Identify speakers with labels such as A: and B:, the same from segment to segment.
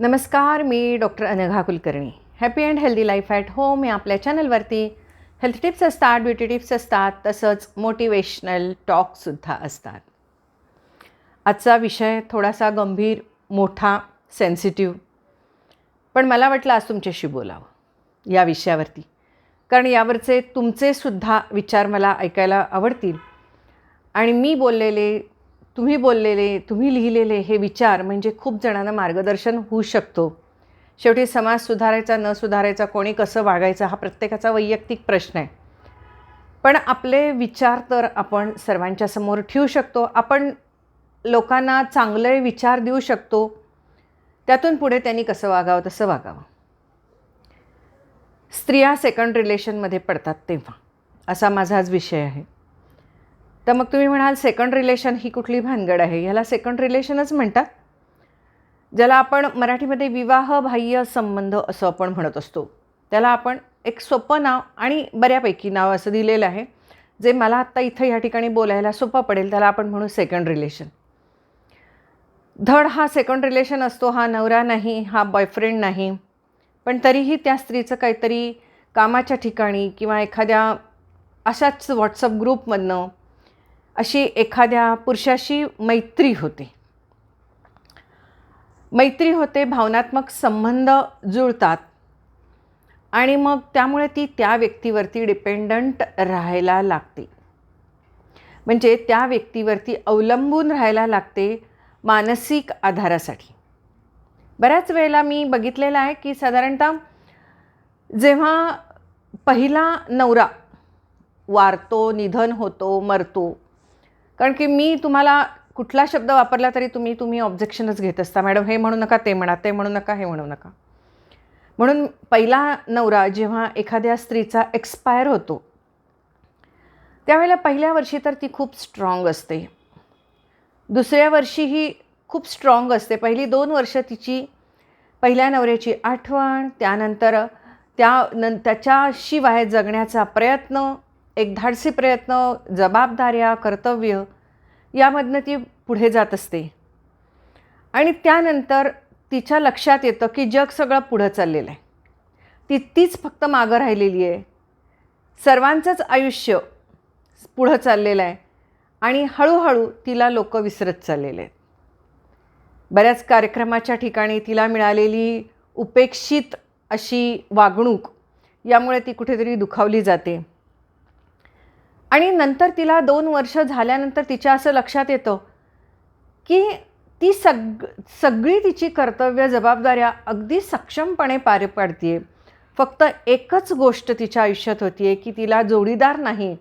A: नमस्कार मी doctor Anagha Kulkarni. Happy and healthy life at home या आपल्या चॅनलवरती हेल्थ टिप्स असतात ब्युटी टिप्स असतात तसंच मोटिवेशनल टॉकसुद्धा असतात. आजचा विषय थोडासा गंभीर मोठा सेन्सिटिव्ह पण मला वाटलं आज तुमच्याशी बोलावं या विषयावरती. कारण यावरचे तुमचेसुद्धा विचार मला ऐकायला आवडतील. आणि मी बोललेले तुम्ही बोललेले तुम्ही लिहिलेले हे विचार म्हणजे खूप जणांना मार्गदर्शन होऊ शकतो. शेवटी समाज सुधारायचा न सुधारायचा कोणी कसं वागायचं हा प्रत्येकाचा वैयक्तिक प्रश्न आहे. पण आपले विचार तर आपण सर्वांच्या समोर ठेवू शकतो. आपण लोकांना चांगले विचार देऊ शकतो. त्यातून पुढे त्यांनी कसं वागावं तसं वागावं. स्त्रिया सेकंड रिलेशनमध्ये पडतात तेव्हा. असा माझा आज विषय आहे. तर मग तुम्ही म्हणाल सेकंड रिलेशन ही कुठली भानगड आहे? ह्याला सेकंड रिलेशनच म्हणतात. ज्याला आपण मराठीमध्ये विवाह बाह्य संबंध असं आपण म्हणत असतो. त्याला आपण एक सोपं नाव आणि बऱ्यापैकी नाव असं दिलेलं आहे. जे मला आत्ता इथं ह्या ठिकाणी बोलायला सोपं पडेल त्याला आपण म्हणू सेकंड रिलेशन धड हा सेकंड रिलेशन असतो हा नवरा नाही हा बॉयफ्रेंड नाही. पण तरीही त्या स्त्रीचं काहीतरी कामाच्या ठिकाणी किंवा एखाद्या अशाच व्हॉट्सअप ग्रुपमधनं अशी एखाद्या पुरुषाशी मैत्री होते. मैत्री होते भावनात्मक संबंध जुळतात आणि मग त्यामुळे ती त्या व्यक्तीवरती डिपेंडंट राहायला लागते. म्हणजे त्या व्यक्तीवरती अवलंबून राहायला लागते मानसिक आधारासाठी. बऱ्याच वेळेला मी बघितलेलं आहे की साधारणतः जेव्हा पहिला नवरा वारतो निधन होतो मरतो कारण की मी तुम्हाला कुठला शब्द वापरला तरी तुम्ही तुम्ही ऑब्जेक्शनच घेत असता. मॅडम हे म्हणू नका ते म्हणा ते म्हणू नका हे म्हणू नका. म्हणून पहिला नवरा जेव्हा एखाद्या स्त्रीचा एक्सपायर होतो त्यावेळेला पहिल्या वर्षी तर ती खूप स्ट्रॉंग असते. दुसऱ्या वर्षीही खूप स्ट्रॉंग असते. पहिली दोन वर्ष तिची पहिल्या नवऱ्याची आठवण त्यानंतर त्या न त्याच्याशिवाय जगण्याचा प्रयत्न एक धाडसी प्रयत्न जबाबदाऱ्या कर्तव्य यामधनं ती पुढे जात असते. आणि त्यानंतर तिच्या लक्षात येतं की जग सगळं पुढं चाललेलं आहे. ती तीच फक्त मागं राहिलेली आहे. सर्वांचंच आयुष्य पुढं चाललेलं आहे. आणि हळूहळू तिला लोक विसरत चाललेले आहेत. बऱ्याच कार्यक्रमाच्या ठिकाणी तिला मिळालेली उपेक्षित अशी वागणूक यामुळे ती कुठेतरी दुखावली जाते. आणि नंतर तिला दोन वर्ष झाल्यानंतर तिच्या असं लक्षात येतं की ती सग सगळी तिची कर्तव्य जबाबदाऱ्या अगदी सक्षमपणे पार पाडते फक्त एकच गोष्ट तिच्या आयुष्यात होती आहे की तिला जोडीदार नाही.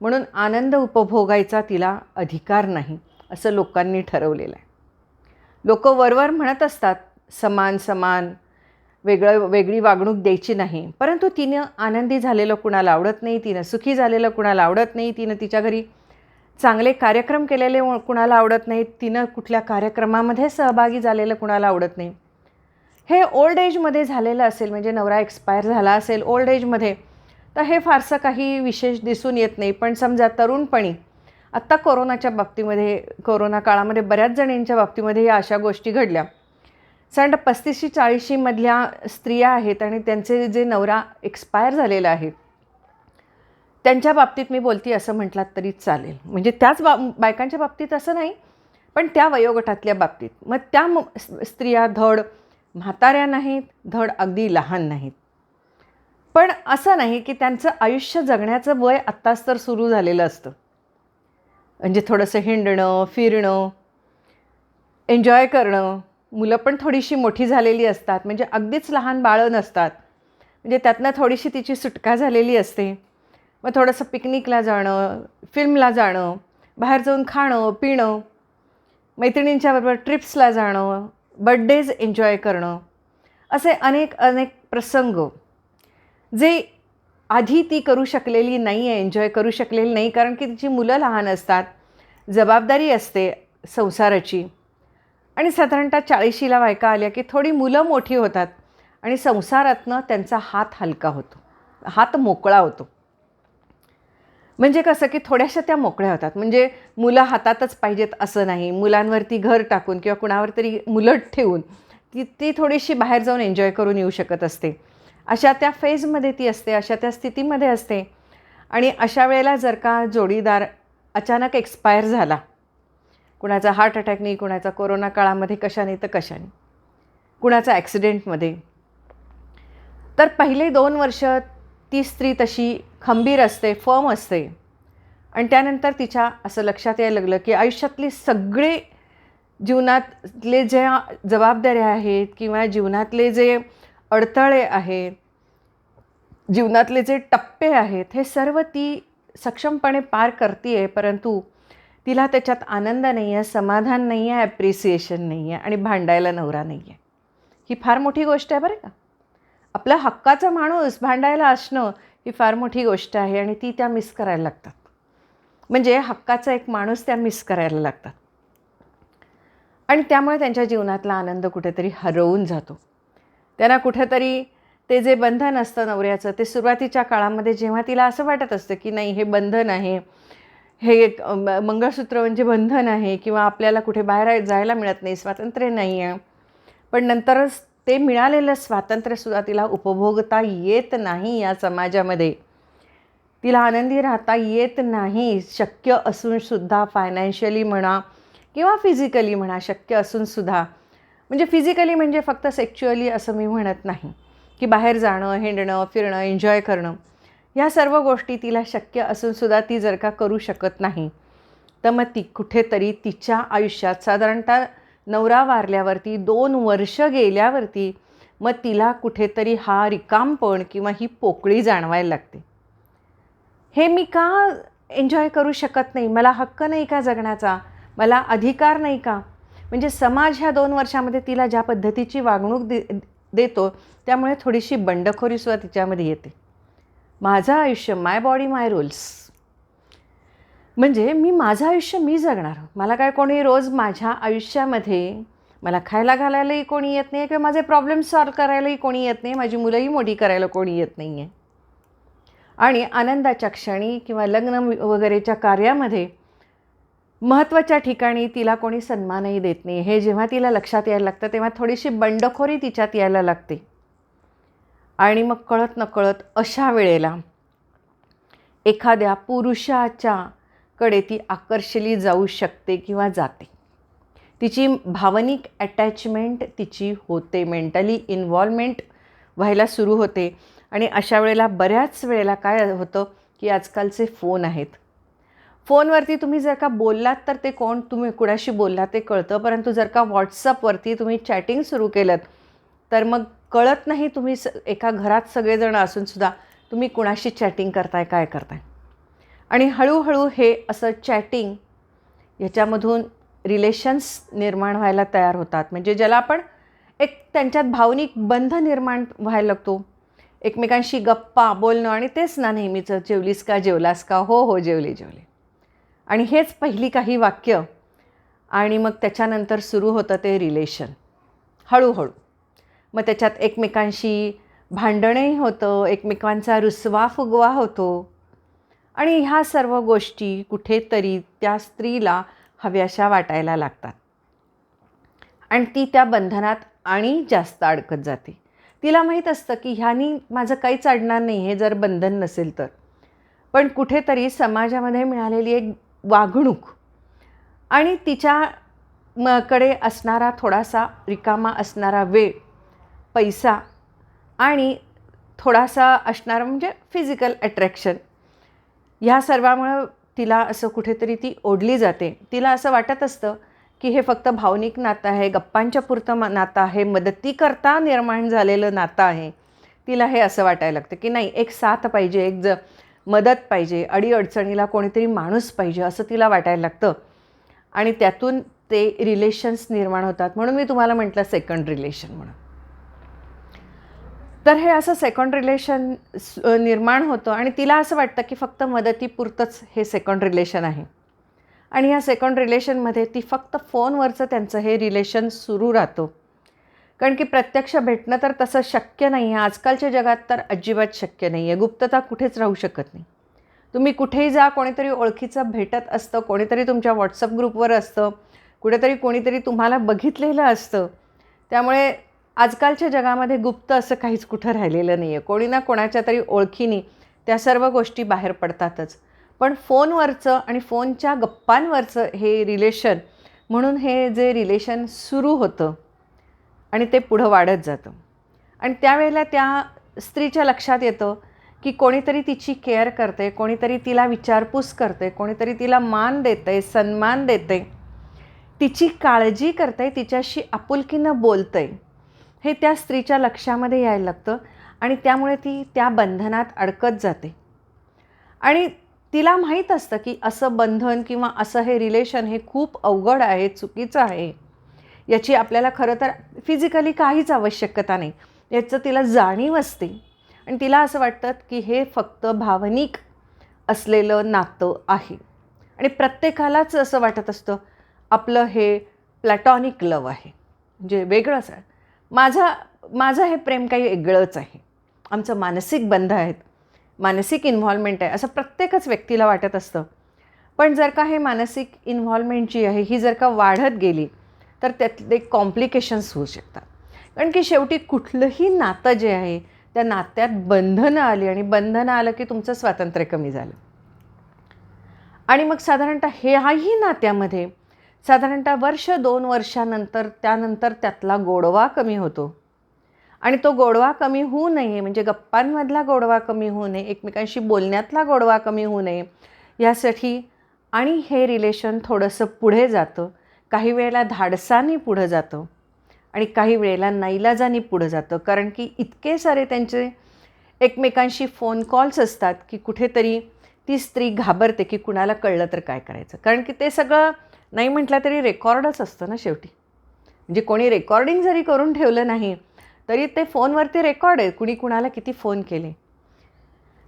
A: म्हणून आनंद उपभोगायचा तिला अधिकार नाही असं लोकांनी ठरवलेलं आहे. लोक वरवर म्हणत असतात समान समान वेगळं वेगळी वागणूक द्यायची नाही. परंतु तिनं आनंदी झालेलं कुणाला आवडत नाही तिनं सुखी झालेलं कुणाला आवडत नाही तिनं तिच्या घरी चांगले कार्यक्रम केलेले कुणाला आवडत नाहीत तिनं कुठल्या कार्यक्रमामध्ये सहभागी झालेलं कुणाला आवडत नाही. हे ओल्ड एजमध्ये झालेलं असेल म्हणजे नवरा एक्सपायर झाला असेल ओल्ड एजमध्ये तर हे फारसं काही विशेष दिसून येत नाही. पण समजा तरुणपणी आत्ता कोरोनाच्या बाबतीमध्ये कोरोना काळामध्ये बऱ्याच जणींच्या बाबतीमध्ये या अशा गोष्टी घडल्या. साधारण पस्तीसशे चाळीशीमधल्या स्त्रिया आहेत आणि त्यांचे जे नवरा एक्सपायर झालेला आहे त्यांच्या बाबतीत मी बोलते असं म्हटलात तरी चालेल. म्हणजे त्याच बा बायकांच्या बाबतीत असं नाही पण त्या वयोगटातल्या बाबतीत. मग त्या म स्त्रिया धड म्हाताऱ्या नाहीत धड अगदी लहान नाहीत. पण असं नाही की त्यांचं आयुष्य जगण्याचं वय आत्ताच तर सुरू झालेलं असतं. म्हणजे थोडंसं हिंडणं फिरणं एन्जॉय करणं मुलं पण थोडीशी मोठी झालेली असतात. म्हणजे अगदीच लहान बाळं नसतात. म्हणजे त्यातनं थोडीशी तिची सुटका झालेली असते. मग थोडंसं पिकनिकला जाणं फिल्मला जाणं बाहेर जाऊन खाणं पिणं मैत्रिणींच्याबरोबर ट्रिप्सला जाणं बड्डेज एन्जॉय करणं असे अनेक अनेक प्रसंग. जे आधी ती करू शकलेली नाही आहे एन्जॉय करू शकलेली नाही कारण की तिची मुलं लहान असतात. जबाबदारी असते संसाराची. आणि साधारणतः चाळीशीला बायका आल्या की थोडी मुलं मोठी होतात आणि संसारातनं त्यांचा हात हलका होतो हात मोकळा होतो. म्हणजे कसं की थोड्याशा त्या मोकळ्या होतात. म्हणजे मुलं हातातच पाहिजेत असं नाही. मुलांवरती घर टाकून किंवा कुणावर तरी मुलट ठेवून ती ती थोडीशी बाहेर जाऊन एन्जॉय करून येऊ शकत असते. अशा त्या फेजमध्ये ती असते अशा त्या स्थितीमध्ये असते. आणि अशा वेळेला जर का जोडीदार अचानक एक्सपायर झाला कुणाचा हार्ट अटॅकनी कुणाचा कोरोना काळामध्ये कशाने तर कशाने कुणाचा ॲक्सिडेंटमध्ये. तर पहिले दोन वर्ष ती स्त्री तशी खंबीर असते फर्म असते. आणि त्यानंतर तिच्या असं लक्षात यायला लागलं की आयुष्यातले सगळे जीवनातले ज्या जबाबदाऱ्या आहेत किंवा जीवनातले जे अडथळे आहेत जीवनातले जे टप्पे आहेत हे सर्व ती सक्षमपणे पार करते आहे परंतु तिला त्याच्यात आनंद नाही आहे समाधान नाही आहे ॲप्रिसिएशन नाही आहे आणि भांडायला नवरा नाही आहे ही फार मोठी गोष्ट आहे बरं का. आपला हक्काचा माणूस भांडायला असणं ही फार मोठी गोष्ट आहे आणि ती त्या मिस करायला लागतात. म्हणजे हक्काचा एक माणूस त्या मिस करायला लागतात. आणि त्यामुळे त्यांच्या जीवनातला आनंद कुठेतरी हरवून जातो. त्यांना कुठेतरी ते जे बंधन असतं नवऱ्याचं ते सुरुवातीच्या काळामध्ये जेव्हा तिला असं वाटत असतं की नाही हे बंधन आहे हे एक मंगळसूत्र म्हणजे बंधन आहे किंवा आपल्याला कुठे बाहेर जायला मिळत नाही स्वातंत्र्य नाही आहे. पण नंतरच ते मिळालेलं स्वातंत्र्यसुद्धा तिला उपभोगता येत नाही या समाजामध्ये. तिला आनंदी राहता येत नाही शक्य असूनसुद्धा फायनान्शियली म्हणा किंवा फिजिकली म्हणा शक्य असूनसुद्धा म्हणजे फिजिकली म्हणजे फक्त सेक्च्युअली असं मी म्हणत नाही. की बाहेर जाणं हिंडणं फिरणं एन्जॉय करणं. ह्या सर्व गोष्टी तिला शक्य असूनसुद्धा ती जर का करू शकत नाही तर मग ती कुठेतरी तिच्या आयुष्यात साधारणतः नवरा वारल्यावरती दोन वर्ष गेल्यावरती मग तिला कुठेतरी हा रिकामपण किंवा ही पोकळी जाणवायला लागते. हे मी का एन्जॉय करू शकत नाही? मला हक्क नाही का जगण्याचा? मला अधिकार नाही का? म्हणजे समाज ह्या दोन वर्षामध्ये तिला ज्या पद्धतीची वागणूक दे देतो त्यामुळे थोडीशी बंडखोरीसुद्धा तिच्यामध्ये येते. माझं आयुष्य माय बॉडी माय रूल्स म्हणजे मी माझं आयुष्य मी जगणार. मला काय कोणी रोज माझ्या आयुष्यामध्ये मला खायला घालायलाही कोणी येत नाही किंवा माझे प्रॉब्लेम सॉल्व करायलाही कोणी येत नाही माझी मुलंही मोठी करायला कोणी येत नाही आहे आणि आनंदाच्या क्षणी किंवा लग्न वगैरेच्या कार्यामध्ये महत्त्वाच्या ठिकाणी तिला कोणी सन्मानही देत नाही. हे जेव्हा तिला लक्षात यायला लागतं तेव्हा थोडीशी बंडखोरी तिच्यात यायला लागते. आणि मग कळत नकळत अशा वेळेला एखाद्या पुरुषाच्या कडे ती आकर्षली जाऊ शकते किंवा जाते. तिची भावनिक अटॅचमेंट तिची होते मेंटली इन्व्हॉल्वमेंट व्हायला सुरू होते आणि अशा वेळेला बऱ्याच वेळेला काय होतं की आजकालचे फोन आहेत. फोनवरती तुम्ही जर का बोललात तर ते कोण तुम्ही कुणाशी बोललात ते कळतं परंतु जर का व्हॉट्सअपवरती तुम्ही चॅटिंग सुरू केलं तर मग कळत नाही तुम्ही स एका घरात सगळेजण असूनसुद्धा तुम्ही कुणाशी चॅटिंग करताय काय करताय? आणि हळूहळू हे असं चॅटिंग ह्याच्यामधून रिलेशन्स निर्माण व्हायला तयार होतात. म्हणजे ज्याला आपण एक त्यांच्यात भावनिक बंध निर्माण व्हायला लागतो. एकमेकांशी गप्पा बोलणं आणि तेच ना नेहमीचं जेवलीस का जेवलास का हो हो जेवले जेवले. आणि हेच पहिली काही वाक्य. आणि मग त्याच्यानंतर सुरू होतं ते रिलेशन. हळूहळू. मग त्याच्यात एकमेकांशी भांडणही होतं एकमेकांचा रुसवा फुगवा होतो. आणि ह्या सर्व गोष्टी कुठेतरी त्या स्त्रीला हव्याशा वाटायला लागतात. आणि ती त्या बंधनात आणि जास्त अडकत जाते. तिला माहीत असतं की ह्यानी माझं काहीच अडणार नाही हे जर बंधन नसेल तर. पण कुठेतरी समाजामध्ये मिळालेली एक वागणूक आणि तिच्या कडे असणारा थोडासा रिकामा असणारा वेळ पैसा आणि थोडासा असणारा म्हणजे फिजिकल अट्रॅक्शन ह्या सर्वामुळं तिला असं कुठेतरी ती ओढली जाते. तिला असं वाटत असतं की हे फक्त भावनिक नातं आहे गप्पांच्या पुरतं नातं आहे मदतीकरता निर्माण झालेलं नातं आहे. तिला हे असं वाटायला लागतं की नाही एक साथ पाहिजे एक ज मदत पाहिजे अडीअडचणीला कोणीतरी माणूस पाहिजे असं तिला वाटायला लागतं. आणि त्यातून ते रिलेशन्स निर्माण होतात. म्हणून मी तुम्हाला म्हटलं सेकंड रिलेशन म्हणून. तर हे असं सेकंड रिलेशन निर्माण होतं आणि तिला असं वाटतं की फक्त मदतीपुरतंच हे सेकंड रिलेशन आहे. आणि ह्या सेकंड रिलेशनमध्ये ती फक्त फोनवरचं त्यांचं हे रिलेशन सुरू राहतं. कारण की प्रत्यक्ष भेटणं तर तसं शक्य नाही आहे आजकालच्या जगात तर अजिबात शक्य नाही आहे गुप्तता कुठेच राहू शकत नाही. तुम्ही कुठेही जा कोणीतरी ओळखीचं भेटत असतं कोणीतरी तुमच्या व्हॉट्सअप ग्रुपवर असतं कुठेतरी कोणीतरी तुम्हाला बघितलेलं असतं. त्यामुळे आजकालच्या जगामध्ये गुप्त असं काहीच कुठं राहिलेलं नाही आहे कोणी ना कोणाच्या तरी ओळखीने त्या सर्व गोष्टी बाहेर पडतातच. पण फोनवरचं आणि फोनच्या गप्पांवरचं हे रिलेशन म्हणून हे जे रिलेशन सुरू होतं आणि ते पुढं वाढत जातं. आणि त्यावेळेला त्या स्त्रीच्या लक्षात येतं की कोणीतरी तिची केअर करते कोणीतरी तिला विचारपूस करते कोणीतरी तिला मान देते सन्मान देते तिची काळजी करते तिच्याशी आपुलकीनं बोलते हे त्या स्त्रीच्या लक्षामध्ये यायला लागतं आणि त्यामुळे ती त्या बंधनात अडकत जाते. आणि तिला माहीत असतं की असं बंधन किंवा असं हे रिलेशन हे खूप अवघड आहे चुकीचं आहे. याची आपल्याला खरं तर फिजिकली काहीच आवश्यकता नाही. याचं तिला जाणीव असते. आणि तिला असं वाटतं की हे फक्त भावनिक असलेलं नातं आहे. आणि प्रत्येकालाच असं वाटत असतं आपलं हे प्लॅटॉनिक लव आहे. म्हणजे वेगळंच आहे. माझा माझं हे प्रेम काही वेगळंच आहे. आमचं मानसिक बंध आहेत. मानसिक इन्व्हॉल्वमेंट आहे असं प्रत्येकच व्यक्तीला वाटत असतं. पण जर का हे मानसिक इन्व्हॉल्वमेंट जी आहे ही जर का वाढत गेली तर त्यातले कॉम्प्लिकेशन्स होऊ शकतात. कारण की शेवटी कुठलंही नातं जे आहे त्या नात्यात बंधनं आली आणि बंधनं आलं की तुमचं स्वातंत्र्य कमी झालं. आणि मग साधारणतः ह्याही नात्यामध्ये साधारणतः वर्ष दोन वर्षानंतर त्यानंतर त्यातला गोडवा कमी होतो. आणि तो गोडवा कमी होऊ नये म्हणजे गप्पांमधला गोडवा कमी होऊ नये एकमेकांशी बोलण्यातला गोडवा कमी होऊ नये यासाठी आणि हे रिलेशन थोडंसं पुढे जातं. काही वेळेला धाडसाने पुढं जातं आणि काही वेळेला नाईलाजाने पुढं जातं. कारण की इतके सारे त्यांचे एकमेकांशी फोन कॉल्स असतात की कुठेतरी ती स्त्री घाबरते की कुणाला कळलं तर काय करायचं. कारण की ते सगळं नाही म्हटलं तरी रेकॉर्डच असतं ना शेवटी. म्हणजे कोणी रेकॉर्डिंग जरी करून ठेवलं नाही तरी ते फोनवरती रेकॉर्ड आहे. कुणी कुणाला किती फोन केले.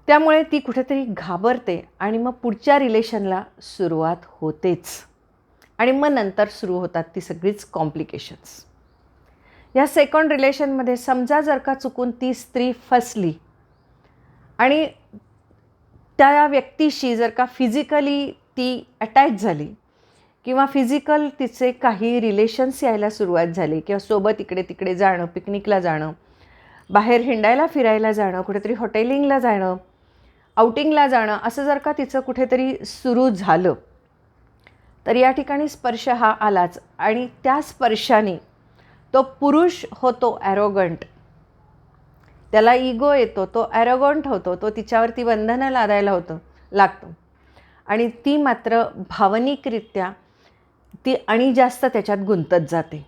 A: त्यामुळे ती कुठेतरी घाबरते आणि मग पुढच्या रिलेशनला सुरुवात होतेच. आणि मग नंतर सुरू होतात ती सगळीच कॉम्प्लिकेशन्स या सेकंड रिलेशनमध्ये समजा जर का चुकून ती स्त्री फसली आणि त्या व्यक्तीशी जर का फिजिकली ती अटॅच झाली किंवा फिजिकल तिचे काही रिलेशन्स यायला सुरुवात झाली किंवा सोबत इकडे तिकडे जाणं पिकनिकला जाणं बाहेर हिंडायला फिरायला जाणं कुठेतरी हॉटेलिंगला जाणं आउटिंगला जाणं असं जर का तिचं कुठेतरी सुरू झालं तर या ठिकाणी स्पर्श हा आलाच. आणि त्या स्पर्शाने तो पुरुष होतो ॲरोगंट त्याला इगो येतो तो ॲरोगंट होतो तो तिच्यावरती बंधनं लादायला होतं लागतो. आणि ती मात्र भावनिकरित्या ती आणि जास्त त्याच्यात गुंतत जाते.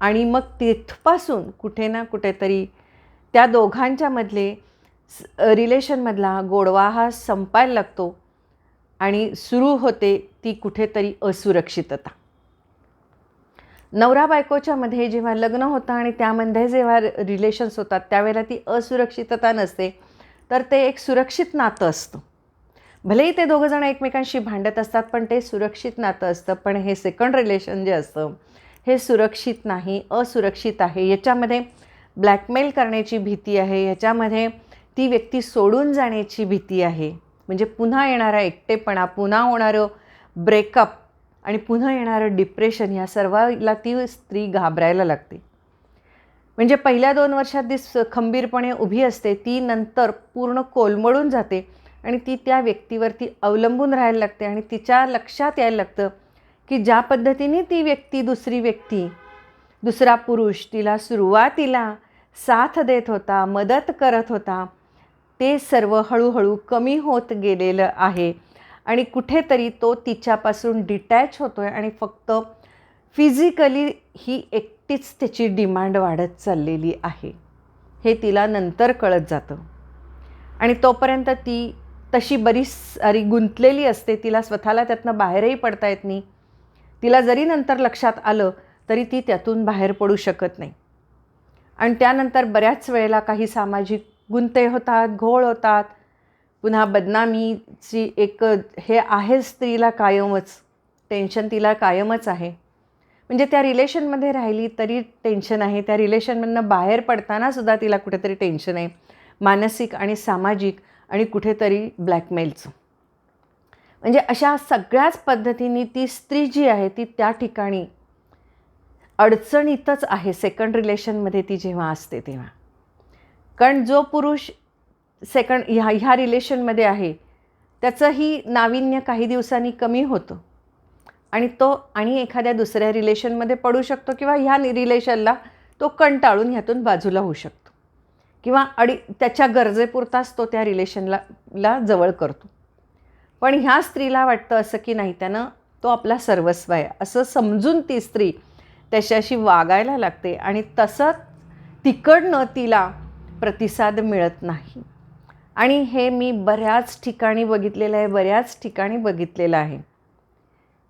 A: आणि मग तिथपासून कुठे ना कुठेतरी त्या दोघांच्यामधले रिलेशनमधला गोडवा हा संपायला लागतो आणि सुरू होते ती कुठेतरी असुरक्षितता. नवरा बायकोच्यामध्ये जेव्हा लग्न होतं आणि त्यामध्ये जेव्हा रिलेशन्स होतात त्यावेळेला ती असुरक्षितता नसते तर ते एक सुरक्षित नातं असतं. भलेही ते दोघंजणं एकमेकांशी भांडत असतात पण ते सुरक्षित नातं असतं. पण हे सेकंड रिलेशन जे असतं हे सुरक्षित नाही असुरक्षित आहे. याच्यामध्ये ब्लॅकमेल करण्याची भीती आहे. याच्यामध्ये ती व्यक्ती सोडून जाण्याची भीती आहे. म्हणजे पुन्हा येणारा एकटेपणा पुन्हा होणारं ब्रेकअप आणि पुन्हा येणारं डिप्रेशन या सर्वाला ती स्त्री घाबरायला लागते. म्हणजे पहिल्या दोन वर्षात ती खंबीरपणे उभी असते. ती नंतर पूर्ण कोलमडून जाते. आणि ती त्या व्यक्तीवरती अवलंबून राहायला लागते आणि तिच्या लक्षात यायला लागतं की ज्या पद्धतीने ती व्यक्ती दुसरी व्यक्ती दुसरा पुरुष तिला सुरुवातीला साथ देत होता मदत करत होता ते सर्व हळूहळू कमी होत गेलेलं आहे. आणि कुठेतरी तो तिच्यापासून डिटॅच होतो आहे आणि फक्त फिजिकली ही एकटीच त्याची डिमांड वाढत चाललेली आहे. हे तिला नंतर कळत जातं. आणि तोपर्यंत ती तशी बरीच सारी गुंतलेली असते. तिला स्वतःला त्यातनं बाहेरही पडता येत नाही. तिला जरी नंतर लक्षात आलं तरी ती त्यातून बाहेर पडू शकत नाही. आणि त्यानंतर बऱ्याच वेळेला काही सामाजिक गुंते होतात घोळ होतात. पुन्हा बदनामीची एक हे आहे स्त्रीला कायमच. टेन्शन तिला कायमच आहे. म्हणजे त्या रिलेशनमध्ये राहिली तरी टेन्शन आहे. त्या रिलेशनमधनं बाहेर पडतानासुद्धा तिला कुठेतरी टेन्शन आहे. मानसिक आणि सामाजिक. आणि कुठेतरी ब्लॅकमेलचं म्हणजे अशा सगळ्याच पद्धतीने ती स्त्री जी आहे ती त्या ठिकाणी अडचणीतच आहे. सेकंड रिलेशनमध्ये ती जेव्हा असते तेव्हा. कारण जो पुरुष सेकंड ह्या ह्या रिलेशनमध्ये आहे त्याचंही नाविन्य काही दिवसांनी कमी होतं. आणि तो आणि एखाद्या दुसऱ्या रिलेशनमध्ये पडू शकतो किंवा ह्या रिलेशनला तो कंटाळून ह्यातून बाजूला होऊ शकतो. किंवा अडी त्याच्या गरजेपुरताच तो त्या रिलेशनला ला जवळ करतो. पण ह्या स्त्रीला वाटतं असं की नाही त्यानं तो आपला सर्वस्व आहे. असं समजून ती स्त्री त्याच्याशी वागायला लागते आणि तसं तिकडनं तिला प्रतिसाद मिळत नाही. आणि हे मी बऱ्याच ठिकाणी बघितलेलं आहे बऱ्याच ठिकाणी बघितलेलं आहे.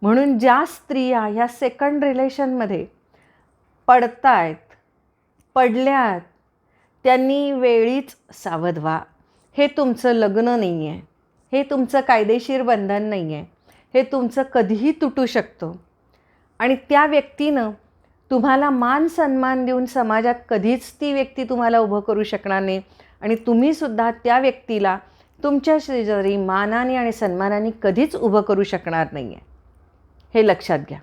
A: म्हणून ज्या स्त्रिया ह्या सेकंड रिलेशनमध्ये पडतायत पडल्यात त्यांनी वेळीच सावध व्हा. हे तुमचं लग्न नाही आहे हे तुमचं कायदेशीर बंधन नाही आहे हे तुमचं कधीही तुटू शकतं. आणि त्या व्यक्तीनं तुम्हाला मान सन्मान देऊन समाजात कधीच ती व्यक्ती तुम्हाला उभं करू शकणार नाही. आणि तुम्हीसुद्धा त्या व्यक्तीला तुमच्या शेजारी मानाने आणि सन्मानाने कधीच उभं करू शकणार नाही आहे हे लक्षात घ्या.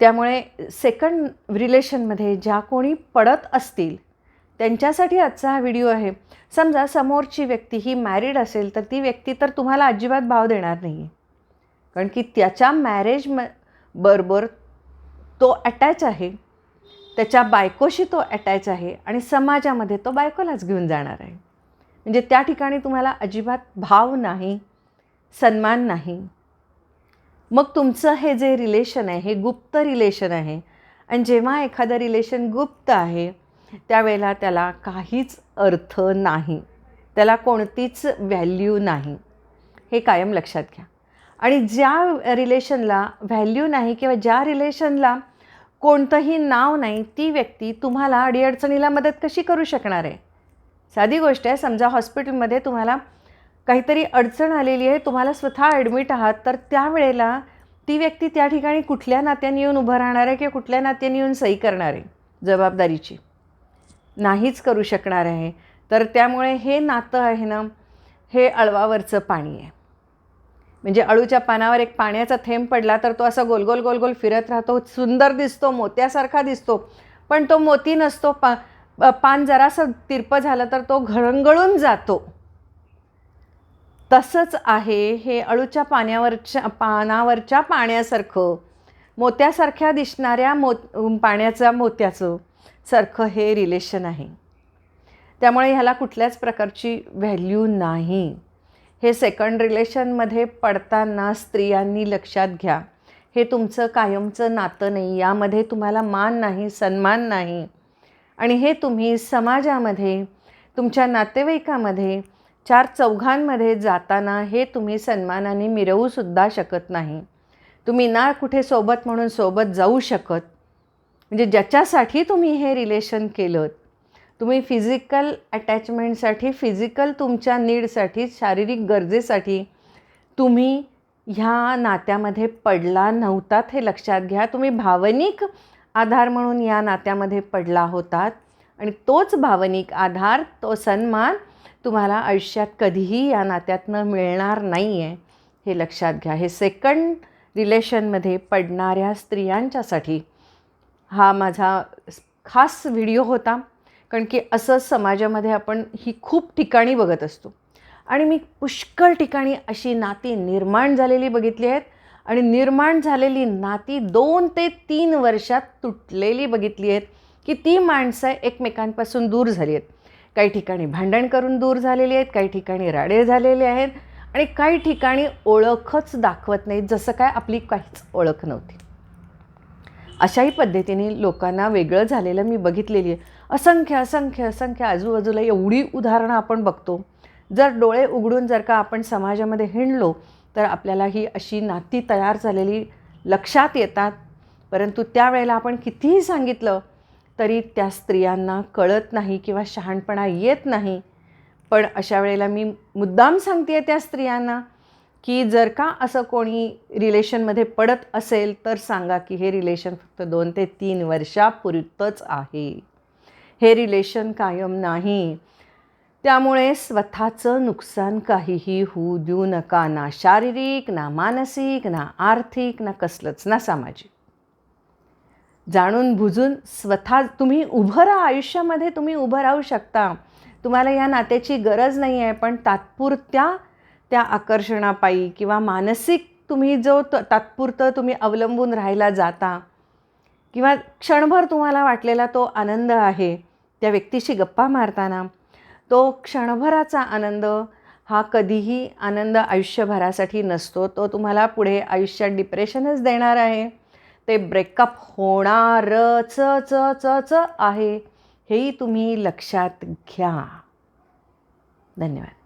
A: त्यामुळे सेकंड रिलेशनमध्ये ज्या कोणी पडत असतील त्यांच्यासाठी आजचा हा व्हिडिओ आहे. समजा समोरची व्यक्ती ही मॅरिड असेल तर ती व्यक्ती तर तुम्हाला अजिबात भाव देणार नाही आहे कारण की त्याच्या मॅरेज म बरोबर तो अटॅच आहे. त्याच्या बायकोशी तो अटॅच आहे आणि समाजामध्ये तो बायकोलाच घेऊन जाणार आहे. म्हणजे त्या ठिकाणी तुम्हाला अजिबात भाव नाही सन्मान नाही. मग तुमचं हे जे रिलेशन आहे हे गुप्त रिलेशन आहे. आणि जेव्हा एखादं रिलेशन गुप्त आहे त्यावेळेला त्याला काहीच अर्थ नाही. त्याला कोणतीच व्हॅल्यू नाही. हे कायम लक्षात घ्या. आणि ज्या रिलेशनला व्हॅल्यू नाही किंवा ज्या रिलेशनला कोणतंही नाव नाही ती व्यक्ती तुम्हाला अडीअडचणीला मदत कशी करू शकणार आहे? साधी गोष्ट आहे समजा हॉस्पिटलमध्ये तुम्हाला काहीतरी अडचण आलेली आहे तुम्हाला स्वतः ॲडमिट आहात तर त्यावेळेला ती व्यक्ती त्या ठिकाणी कुठल्या नात्याने येऊन उभं राहणार आहे किंवा कुठल्या नात्याने येऊन सही करणार आहे? जबाबदारीची. नाहीच करू शकणार आहे. तर त्यामुळे हे नातं आहे ना हे अळवावरचं पाणी आहे. म्हणजे अळूच्या पानावर एक पाण्याचा थेंब पडला तर तो असा गोलगोल गोलगोल फिरत राहतो. सुंदर दिसतो मोत्यासारखा दिसतो. पण तो मोती नसतो. पा पान जरासं तिरपं झालं तर तो घरंगळून जातो. तसंच आहे हे अळूच्या पाण्यावरच्या पानावरच्या पाण्यासारखं. मोत्यासारख्या दिसणाऱ्या मो पाण्याचा मोत्याचं. सारखं हे रिलेशन आहे. त्यामुळे ह्याला कुठल्याच प्रकारची व्हॅल्यू नाही. हे सेकंड रिलेशनमध्ये पडताना स्त्रियांनी लक्षात घ्या. हे तुमचं कायमचं नातं नाही. यामध्ये तुम्हाला मान नाही सन्मान नाही. आणि हे तुम्ही समाजामध्ये तुमच्या नातेवाईकामध्ये चार चौघांमध्ये जाताना हे तुम्ही सन्मानाने मिरवूसुद्धा शकत नाही. तुम्ही ना कुठे सोबत म्हणून सोबत जाऊ शकत म्हणजे ज्याच्यासाठी तुम्ही हे रिलेशन केलं तुम्ही फिजिकल अटॅचमेंटसाठी फिजिकल तुमच्या नीडसाठी शारीरिक गरजेसाठी तुम्ही ह्या नात्यामध्ये पडला नव्हतात हे लक्षात घ्या. तुम्ही भावनिक आधार म्हणून या नात्यामध्ये पडला होतात आणि तोच भावनिक आधार तो सन्मान तुम्हाला आयुष्यात कधीही या नात्यातनं मिळणार नाही आहे हे लक्षात घ्या. हे सेकंड रिलेशनमध्ये पडणाऱ्या स्त्रियांच्यासाठी हा माझा खास व्हिडिओ होता. कारण की असं समाजामध्ये आपण ही खूप ठिकाणी बघत असतो. आणि मी पुष्कळ ठिकाणी अशी नाती निर्माण झालेली बघितली आहेत. आणि निर्माण झालेली नाती दोन ते तीन वर्षात तुटलेली बघितली आहेत. की ती माणसं एकमेकांपासून दूर झाली आहेत. काही ठिकाणी भांडण करून दूर झालेली आहेत. काही ठिकाणी राडे झालेले आहेत. आणि काही ठिकाणी ओळखच दाखवत नाहीत. जसं काय आपली काहीच ओळख नव्हती. अशाही पद्धतीने लोकांना वेगळं झालेलं मी बघितलेली आहे. असंख्य असंख्य असंख्य आजूबाजूला एवढी उदाहरणं आपण बघतो. जर डोळे उघडून जर का आपण समाजामध्ये हिंडलो तर आपल्याला ही अशी नाती तयार झालेली लक्षात येतात. परंतु त्यावेळेला आपण कितीही सांगितलं तरी त्या स्त्रियांना कळत नाही किंवा शहाणपणा येत नाही. पण अशा वेळेला मी मुद्दाम सांगते त्या स्त्रियांना की जर का असं कोणी रिलेशनमध्ये पडत असेल तर सांगा की हे रिलेशन फक्त दोन ते तीन वर्षापुरतंच आहे. हे रिलेशन कायम नाही. त्यामुळे स्वतःचं नुकसान काहीही होऊ देऊ नका. ना शारीरिक ना मानसिक ना आर्थिक ना कसलंच ना सामाजिक. जाणून बुजून स्वतः तुम्ही उभं राहा. आयुष्यामध्ये तुम्ही उभं राहू शकता. तुम्हाला या नात्याची गरज नाही आहे पण तात्पुरत्या त्या आकर्षणापायी किंवा मानसिक तुम्ही जो त तात्पुरतं तुम्ही अवलंबून राहायला जाता किंवा क्षणभर तुम्हाला वाटलेला तो आनंद आहे त्या व्यक्तीशी गप्पा मारताना तो क्षणभराचा आनंद हा कधीही आनंद आयुष्यभरासाठी नसतो. तो तुम्हाला पुढे आयुष्यात डिप्रेशनच देणार आहे. ते ब्रेकअप होणारच च च च आहे. हेही तुम्ही लक्षात घ्या. धन्यवाद.